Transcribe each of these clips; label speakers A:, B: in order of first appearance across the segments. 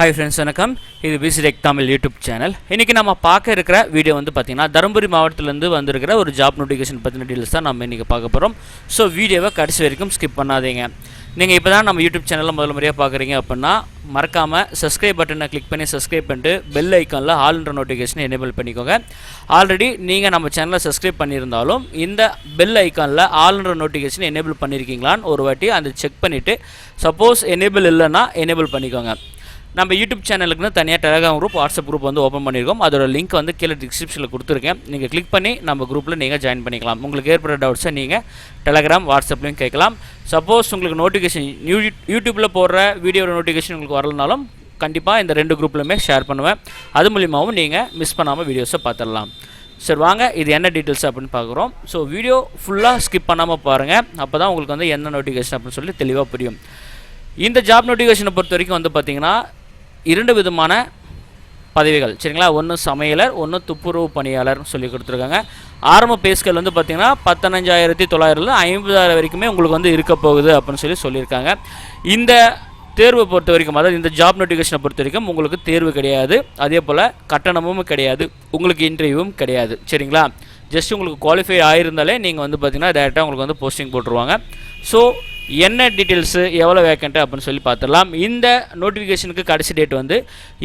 A: Hi friends வணக்கம். இது பிசிடெக் Tamil YouTube channel இன்றைக்கி நம்ம பார்க்க இருக்கிற வீடியோ வந்து பார்த்திங்கன்னா தருமபுரி மாவட்டத்திலேருந்து வந்திருக்கிற ஒரு ஜாப் நோட்டிஃபிகேஷன் பற்றின டீல்ஸ் தான் நம்ம இன்றைக்கி பார்க்க போகிறோம் ஸோ வீடியோவை கடைசி வரைக்கும் ஸ்கிப் பண்ணாதீங்க. நீங்கள் இப்போ தான் நம்ம யூடியூப் சேனலில் முதல் முறையாக பார்க்குறீங்க அப்படின்னா மறக்காமல் சப்ஸ்கிரைப் பட்டனை கிளிக் பண்ணி சப்ஸ்கிரைப் பண்ணிட்டு பெல் ஐக்கானில் ஆல்ன்ற நோட்டிஃபிகேஷனை எனேபிள் பண்ணிக்கோங்க. ஆல்ரெடி நீங்கள் நம்ம சேனலை சப்ஸ்கிரைப் பண்ணியிருந்தாலும் இந்த பெல் ஐக்கானில் ஆல்ன்ற நோட்டிஃபிகேஷன் எனேபிள் பண்ணியிருக்கீங்களான்னு ஒரு வாட்டி அந்த செக் பண்ணிவிட்டு சப்போஸ் எனேபிள் இல்லைன்னா எனேபிள் பண்ணிக்கோங்க. நம்ம யூடியூப் சேனலுக்குன்னு தனியாக டெலகிராம் குரூப் வாட்ஸ்அப் குரூப் வந்து ஓப்பன் பண்ணியிருக்கோம். அதோட லிங்க் வந்து கீழே டிஸ்கிரிப்ஷனில் கொடுத்துருக்கேன். நீங்கள் கிளிக் பண்ணி நம்ம குரூப்பில் நீங்கள் ஜாயின் பண்ணிக்கலாம். உங்களுக்கு ஏற்படுற டவுட்ஸை நீங்கள் டெலகிராம் வாட்ஸ்அப்லையும் கேட்கலாம். சப்போஸ் உங்களுக்கு நோட்டிஃபிகேஷன் யூ யூடியூப்பில் போடுற வீடியோட நோட்டிஃபிகேஷன் உங்களுக்கு வரலனாலும் கண்டிப்பாக இந்த ரெண்டு குரூப்லையுமே ஷேர் பண்ணுவேன். அது மூலியமாகவும் நீங்கள் மிஸ் பண்ணாமல் வீடியோஸை பார்த்துடலாம். சரி வாங்க. இது என்ன டீட்டெயில்ஸ் அப்படின்னு பார்க்குறோம். ஸோ வீடியோ ஃபுல்லாக ஸ்கிப் பண்ணாமல் பாருங்கள் அப்போ தான் உங்களுக்கு வந்து என்ன நோட்டிஃபிகேஷன் அப்படின்னு சொல்லி தெளிவாக புரியும். இந்த ஜாப் நோட்டிஃபிகேஷனை பொறுத்த வரைக்கும் வந்து பார்த்திங்கன்னா இரண்டு விதமான பதவிகள். சரிங்களா? ஒன்று சமையலர் ஒன்று துப்புரவு பணியாளர்னு சொல்லி கொடுத்துருக்காங்க. ஆரம்ப பேஸ்கல் வந்து பார்த்திங்கன்னா பத்தனஞ்சாயிரத்தி தொள்ளாயிரத்துல ஐம்பதாயிரம் வரைக்குமே உங்களுக்கு வந்து இருக்க போகுது அப்படின்னு சொல்லி சொல்லியிருக்காங்க. இந்த தேர்வை பொறுத்த வரைக்கும் அதாவது இந்த ஜாப் நோட்டிஃபிகேஷனை பொறுத்த வரைக்கும் உங்களுக்கு தேர்வு கிடையாது. அதே போல் கட்டணமும் கிடையாது. உங்களுக்கு இன்டர்வியூவும் கிடையாது. சரிங்களா? ஜஸ்ட் உங்களுக்கு குவாலிஃபை ஆகிருந்தாலே நீங்கள் வந்து பார்த்தீங்கன்னா டேரெக்டாக உங்களுக்கு வந்து போஸ்டிங் போட்டுருவாங்க. ஸோ என்ன டீட்டெயில்ஸு எவ்வளோ வேக்கண்ட்டு அப்படின்னு சொல்லி பார்த்துடலாம். இந்த நோட்டிஃபிகேஷனுக்கு கடைசி டேட் வந்து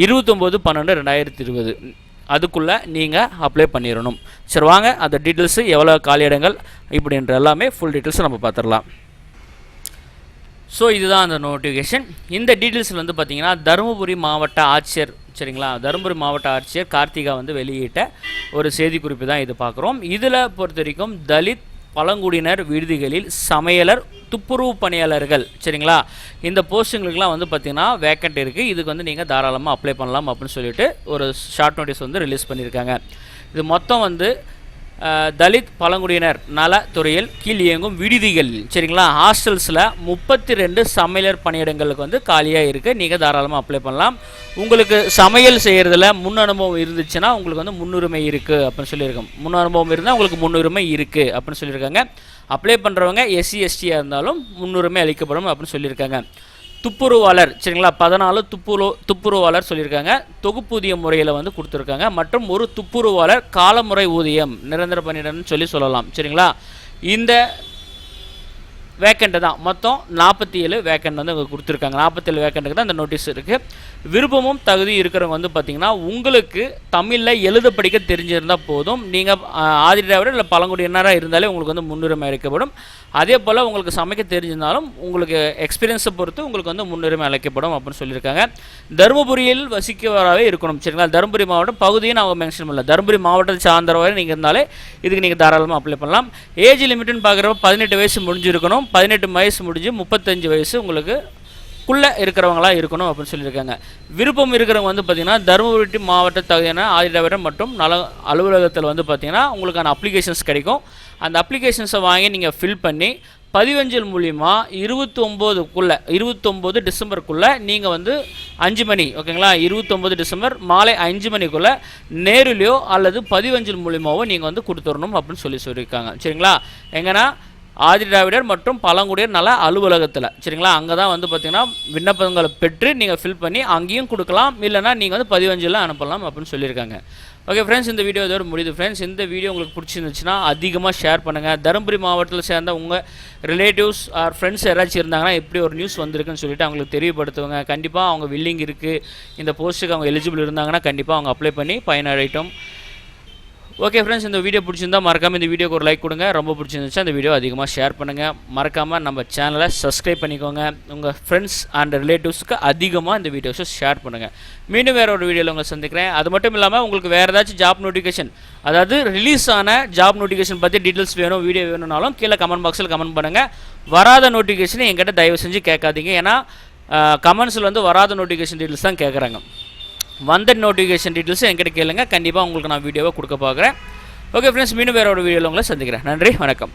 A: இருபத்தொம்போது பன்னெண்டு ரெண்டாயிரத்தி இருபது. அதுக்குள்ளே நீங்கள் அப்ளை பண்ணிடணும். சரி வாங்க. அந்த டீட்டெயில்ஸு எவ்வளோ காலியிடங்கள் இப்படின்ற எல்லாமே ஃபுல் டீட்டெயில்ஸ் நம்ம பார்த்துடலாம். ஸோ இதுதான் அந்த நோட்டிஃபிகேஷன் இந்த டீட்டெயில்ஸில் வந்து பார்த்திங்கன்னா தருமபுரி மாவட்ட ஆட்சியர் சரிங்களா? தருமபுரி மாவட்ட ஆட்சியர் கார்த்திகா வந்து வெளியிட்ட ஒரு செய்திக்குறிப்பு தான் இது பார்க்குறோம். இதில் பொறுத்த வரைக்கும் தலித் பழங்குடியினர் விடுதிகளில் சமையலர் துப்புரவு பணியாளர்கள். சரிங்களா? இந்த போஸ்டிங்களுக்குலாம் வந்து பார்த்திங்கன்னா வேக்கண்ட் இருக்குது இதுக்கு வந்து நீங்கள் தாராளமாக அப்ளை பண்ணலாம் அப்படின்னு சொல்லிட்டு ஒரு ஷார்ட் நோட்டீஸ் வந்து ரிலீஸ் பண்ணியிருக்காங்க. இது மொத்தம் வந்து தலித் பழங்குடியினர் நலத்துறையில் கீழ் இயங்கும் விடுதிகள். சரிங்களா? ஹாஸ்டல்ஸில் முப்பத்தி ரெண்டு சமையலர் பணியிடங்களுக்கு வந்து காலியாக இருக்குது நீங்கள் தாராளமாக அப்ளை பண்ணலாம். உங்களுக்கு சமையல் செய்கிறதுல முன் அனுபவம் இருந்துச்சுன்னா உங்களுக்கு வந்து முன்னுரிமை இருக்குது அப்படின்னு சொல்லியிருக்கோம். முன் அனுபவம் இருந்தால் உங்களுக்கு முன்னுரிமை இருக்குது அப்படின்னு சொல்லியிருக்காங்க. அப்ளை பண்ணுறவங்க எஸ்சி எஸ்டியாக இருந்தாலும் முன்னுரிமை அளிக்கப்படும் அப்படின்னு சொல்லியிருக்காங்க. துப்புரவாளர் சரிங்களா? பதினாலு துப்புரு துப்புரவாளர் சொல்லியிருக்காங்க. தொகுப்பூதிய முறையில் வந்து கொடுத்துருக்காங்க. மற்றும் ஒரு துப்புரவாளர் காலமுறை ஊதியம் நிரந்தர பணியிடம்னு சொல்லி சொல்லலாம் சரிங்களா? இந்த வேக்கண்ட்டு தான். மொத்தம் நாற்பத்தி ஏழு வேக்கண்ட் வந்து அவங்க கொடுத்துருக்காங்க. நாற்பத்தேழு வேக்கண்ட்டுக்கு தான் இந்த நோட்டீஸ் இருக்குது விருப்பமும் தகுதி இருக்கிறவங்க வந்து பார்த்திங்கன்னா உங்களுக்கு தமிழில் எழுத படிக்க தெரிஞ்சிருந்தால் போதும். நீங்கள் ஆதி இல்லை பழங்குடியினராக இருந்தாலே உங்களுக்கு வந்து முன்னுரிமை அளிக்கப்படும். அதே போல் உங்களுக்கு சமைக்க தெரிஞ்சிருந்தாலும் உங்களுக்கு எக்ஸ்பீரியன்ஸை பொறுத்து உங்களுக்கு வந்து முன்னுரிமை அளிக்கப்படும் அப்படின்னு சொல்லியிருக்காங்க. தருமபுரியில் வசிக்கவராகவே இருக்கணும் சரிங்களா? தருமபுரி மாவட்டம் பகுதியும் அவங்க மென்ஷன் பண்ணல. தருமபுரி மாவட்டத்தை சார்ந்தவரை நீங்கள் இருந்தாலே இதுக்கு நீங்கள் தாராளமாக அப்ளை பண்ணலாம். ஏஜ் லிமிட்னு பார்க்குறப்ப பதினெட்டு வயசு முடிஞ்சிருக்கணும். பதினெட்டு வயசு முடிஞ்சு முப்பத்தஞ்சு வயசு உங்களுக்கு குள்ளே இருக்கிறவங்களாக இருக்கணும் அப்படின்னு சொல்லியிருக்காங்க. விருப்பம் இருக்கிறவங்க வந்து பார்த்திங்கன்னா தருமபுரி மாவட்ட தகுதியான ஆதிராவிடம் மற்றும் நல அலுவலகத்தில் வந்து பார்த்திங்கன்னா உங்களுக்கான அப்ளிகேஷன்ஸ் கிடைக்கும். அந்த அப்ளிகேஷன்ஸை வாங்கி நீங்கள் ஃபில் பண்ணி பதிவஞ்சல் மூலிமா இருபத்தொம்போதுக்குள்ளே இருபத்தொம்போது டிசம்பருக்குள்ளே நீங்கள் வந்து அஞ்சு மணி ஓகேங்களா? இருபத்தொம்போது டிசம்பர் மாலை அஞ்சு மணிக்குள்ளே நேரிலையோ அல்லது பதிவஞ்சல் மூலியமாவோ நீங்கள் வந்து கொடுத்துடணும் அப்படின்னு சொல்லி சொல்லியிருக்காங்க. சரிங்களா? எங்கன்னா ஆதி திராவிடர் மற்றும் பழங்குடியர் நல அலுவலகத்தில். சரிங்களா? அங்கே தான் வந்து பார்த்தீங்கன்னா விண்ணப்பங்களை பெற்று நீங்கள் ஃபில் பண்ணி அங்கேயும் கொடுக்கலாம். இல்லைனா நீங்கள் வந்து பதிவஞ்செல்லாம் அனுப்பலாம் அப்படின்னு சொல்லியிருக்காங்க. ஓகே ஃப்ரெண்ட்ஸ் இந்த வீடியோ இதோட முடியுது. ஃப்ரெண்ட்ஸ் இந்த வீடியோ உங்களுக்கு பிடிச்சிருந்துச்சுன்னா அதிகமாக ஷேர் பண்ணுங்கள் தருமபுரி மாவட்டத்தில் சேர்ந்த உங்கள் ரிலேட்டிவ்ஸ் ஆர் ஃப்ரெண்ட்ஸ் யாராச்சும் இருந்தாங்கன்னா எப்படி ஒரு நியூஸ் வந்திருக்குன்னு சொல்லிட்டு அவங்களுக்கு தெரியப்படுத்துவாங்க கண்டிப்பாக அவங்க வில்லிங் இருக்குது இந்த போஸ்ட்டுக்கு அவங்க எலிஜிபிள் இருந்தாங்கன்னா கண்டிப்பாக அவங்க அப்ளை பண்ணி பயனடையட்டும். ஓகே ஃப்ரெண்ட்ஸ் இந்த வீடியோ பிடிச்சிருந்தா மறக்காமல் இந்த வீடியோக்கு ஒரு லைக் கொடுங்க. ரொம்ப பிடிச்சிருந்துச்சு அந்த வீடியோ அதிகமாக ஷேர் பண்ணுங்கள் மறக்காமல் நம்ம சேனலை சப்ஸ்கிரைப் பண்ணிக்கோங்க. உங்கள் ஃப்ரெண்ட்ஸ் அண்ட் ரிலேட்டிவ்ஸ்க்கு அதிகமாக இந்த வீடியோஸை ஷேர் பண்ணுங்கள் மீண்டும் வேறு ஒரு வீடியோவில் உங்களை சந்திக்கிறேன். அது மட்டும் இல்லாமல் உங்களுக்கு வேறு ஏதாச்சும் ஜாப் நோட்டிஃபிகேஷன் அதாவது ரிலீஸ் ஆன ஜாப் நோட்டிஃபிகேஷன் பற்றி டீட்டெயில்ஸ் வேணும் வீடியோ வேணும்னாலும் கீழே கமெண்ட் பாக்ஸில் கமெண்ட் பண்ணுங்கள் வராத நோட்டிஃபிகேஷனை என்கிட்ட தயவு செஞ்சு கேட்காதீங்க. ஏன்னா கமெண்ட்ஸில் வந்து வராத நோட்டிஃபிகேஷன் டீட்டெயில்ஸ் தான் கேட்குறாங்க வந்த நோட்டிஃபிகேஷன் டீட்டெயில்ஸ் என்கிட்ட கேளுங்க. கண்டிப்பாக உங்களுக்கு நான் வீடியோவை கொடுக்க பார்க்குறேன். ஓகே ஃப்ரெண்ட்ஸ் மீண்டும் வேற ஒரு வீடியோவில் உங்களை சந்திக்கிறேன். நன்றி வணக்கம்.